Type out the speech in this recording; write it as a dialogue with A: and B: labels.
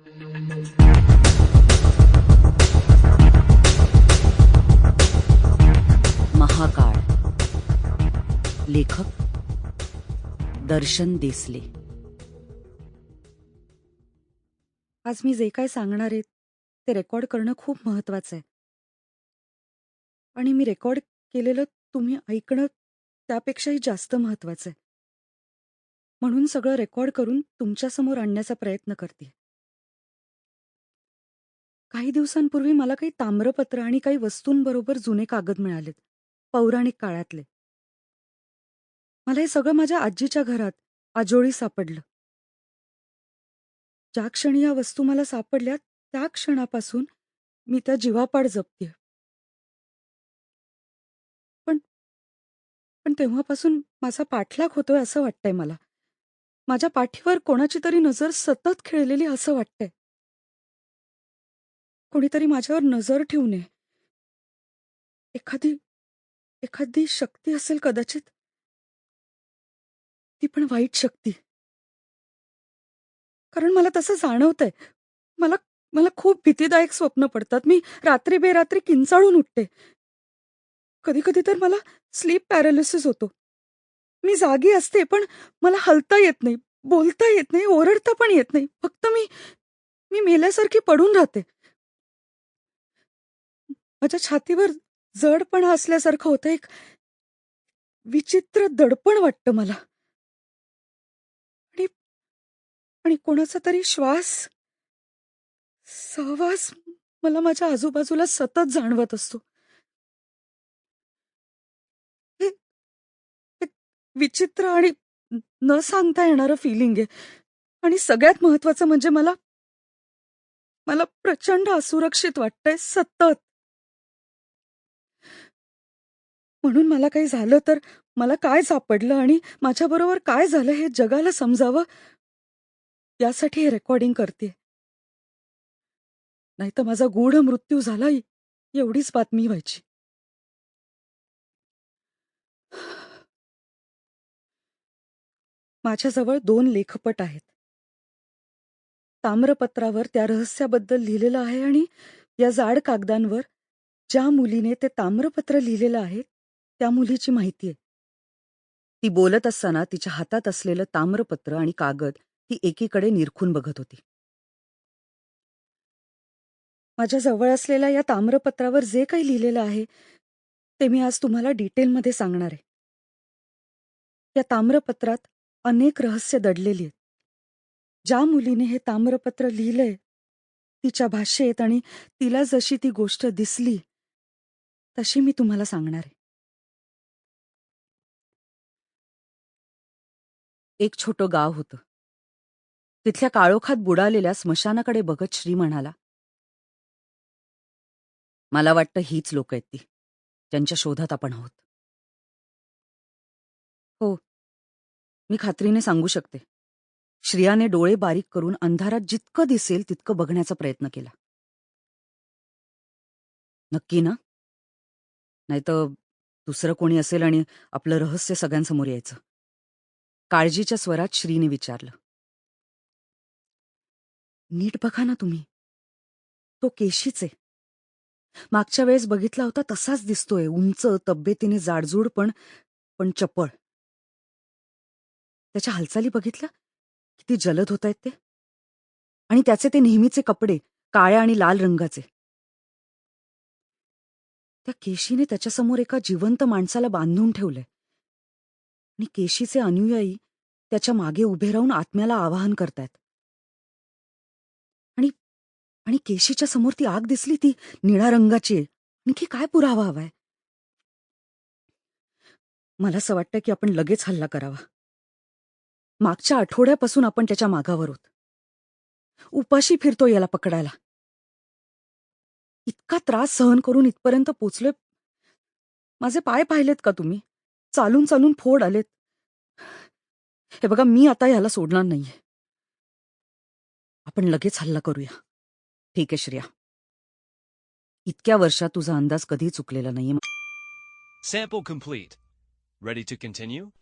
A: महाकाळ. लेखक दर्शन देसले. आज मी जे काय सांगणार आहे ते रेकॉर्ड करणं खूप महत्वाचं आहे. आणि मी रेकॉर्ड केलेलं तुम्ही ऐकणं त्यापेक्षाही जास्त महत्वाचं आहे. म्हणून सगळं रेकॉर्ड करून तुमच्यासमोर आणण्याचा प्रयत्न करते. काही दिवसांपूर्वी मला काही ताम्रपत्र आणि काही वस्तूंबरोबर जुने कागद मिळालेत पौराणिक काळातले. मला हे सगळं माझ्या आजीच्या घरात आजोळी सापडलं. ज्या क्षणी या वस्तू मला सापडल्या त्या क्षणापासून मी त्या जीवापाड जपते पण पण तेव्हापासून माझा पाठलाग होतोय असं वाटतंय मला. माझ्या पाठीवर कोणाची तरी नजर सतत खेळलेली असं वाटतंय. कोणीतरी माझ्यावर नजर ठेवू नये. एखादी एखादी शक्ती असेल कदाचित. ती पण वाईट शक्ती. कारण मला तसं जाणवतंय. मला मला खूप भीतीदायक स्वप्न पडतात. मी रात्री बेरात्री किंचाळून उठते. कधी कधी तर मला स्लीप पॅरालिसिस होतो. मी जागी असते पण मला हलता येत नाही बोलता येत नाही ओरडता पण येत नाही. फक्त मी मी मेल्यासारखी पडून राहते. माझ्या छातीवर जडपणा असल्यासारखं होतं. एक विचित्र दडपण वाटतं मला. आणि आणि कोणाचा तरी श्वास सहवास मला माझ्या आजूबाजूला सतत जाणवत असतो. विचित्र आणि न सांगता येणारं फिलिंग आहे. आणि सगळ्यात महत्वाचं म्हणजे मला मला प्रचंड असुरक्षित वाटतंय सतत. म्हणून मला काही झालं तर मला काय सापडलं आणि माझ्याबरोबर काय झालं हे जगाला समजावं? यासाठी हे रेकॉर्डिंग करते. नाहीतर माझा गूढ मृत्यू झाला एवढीच बातमी व्हायची. माझ्याजवळ दोन लेखपट आहेत. ताम्रपत्रावर त्या रहस्याबद्दल लिहिलेलं आहे आणि या जाड कागदांवर ज्या मुलीने ते ताम्रपत्र लिहिलेलं आहे त्या मुलीची माहिती आहे. ती बोलत असताना तिच्या हातात असलेलं ताम्रपत्र आणि कागद ती एकीकडे निरखून बघत होती. माझ्या जवळ असलेल्या या ताम्रपत्रावर जे काही लिहिलेलं आहे ते मी आज तुम्हाला डिटेलमध्ये सांगणार आहे. या ताम्रपत्रात अनेक रहस्य दडलेली आहेत. ज्या मुलीने हे ताम्रपत्र लिहिलंय तिच्या भाषेत आणि तिला जशी ती गोष्ट दिसली तशी मी तुम्हाला सांगणार आहे. एक छोटं गाव होतं. तिथल्या काळोखात बुडालेल्या स्मशानाकडे बघत श्री म्हणाला मला वाटतं हीच लोक आहेत ती. त्यांच्या शोधात आपण आहोत. हो. मी खात्रीने सांगू शकते. श्रियाने डोळे बारीक करून अंधारात जितकं दिसेल तितकं बघण्याचा प्रयत्न केला. नक्की ना? नाहीतर दुसरं कोणी असेल आणि आपलं रहस्य सगळ्यांसमोर यायचं. काळजीच्या स्वरात श्रीने विचारलं. नीट बघा ना तुम्ही. तो केशीच. आहे मागच्या वेळेस बघितला होता तसाच दिसतोय. उंच तब्येतीने जाडजूड पण पण चपळ. त्याच्या हालचाली बघितल्या? किती जलद होत आहेत ते? आणि त्याचे ते नेहमीचे कपडे काळ्या आणि लाल रंगाचे. त्या केशीने त्याच्यासमोर एका जिवंत माणसाला बांधून ठेवलंय. आणि केशीचे अनुयायी त्याच्यामागे उभे राहून आत्म्याला आवाहन करतायत. आणि आणि केशीच्या समोर ती आग दिसली ती निळ्या रंगाची आहे. आणखी काय पुरावा हवाय? मला असं वाटतं की आपण लगेच हल्ला करावा. मागच्या आठवड्यापासून आपण त्याच्या मागावर होत उपाशी फिरतो याला पकडायला. इतका त्रास सहन करून इथपर्यंत पोचलोय. माझे पाय पाहिलेत का तुम्ही? चालून चालून फोड आलेत. हे बघा मी आता याला सोडणार नाहीये. आपण लगेच हल्ला करूया. ठीक आहे श्रेया. इतक्या वर्षात तुझा अंदाज कधी चुकलेला नाहीये.
B: Sample complete. Ready to continue?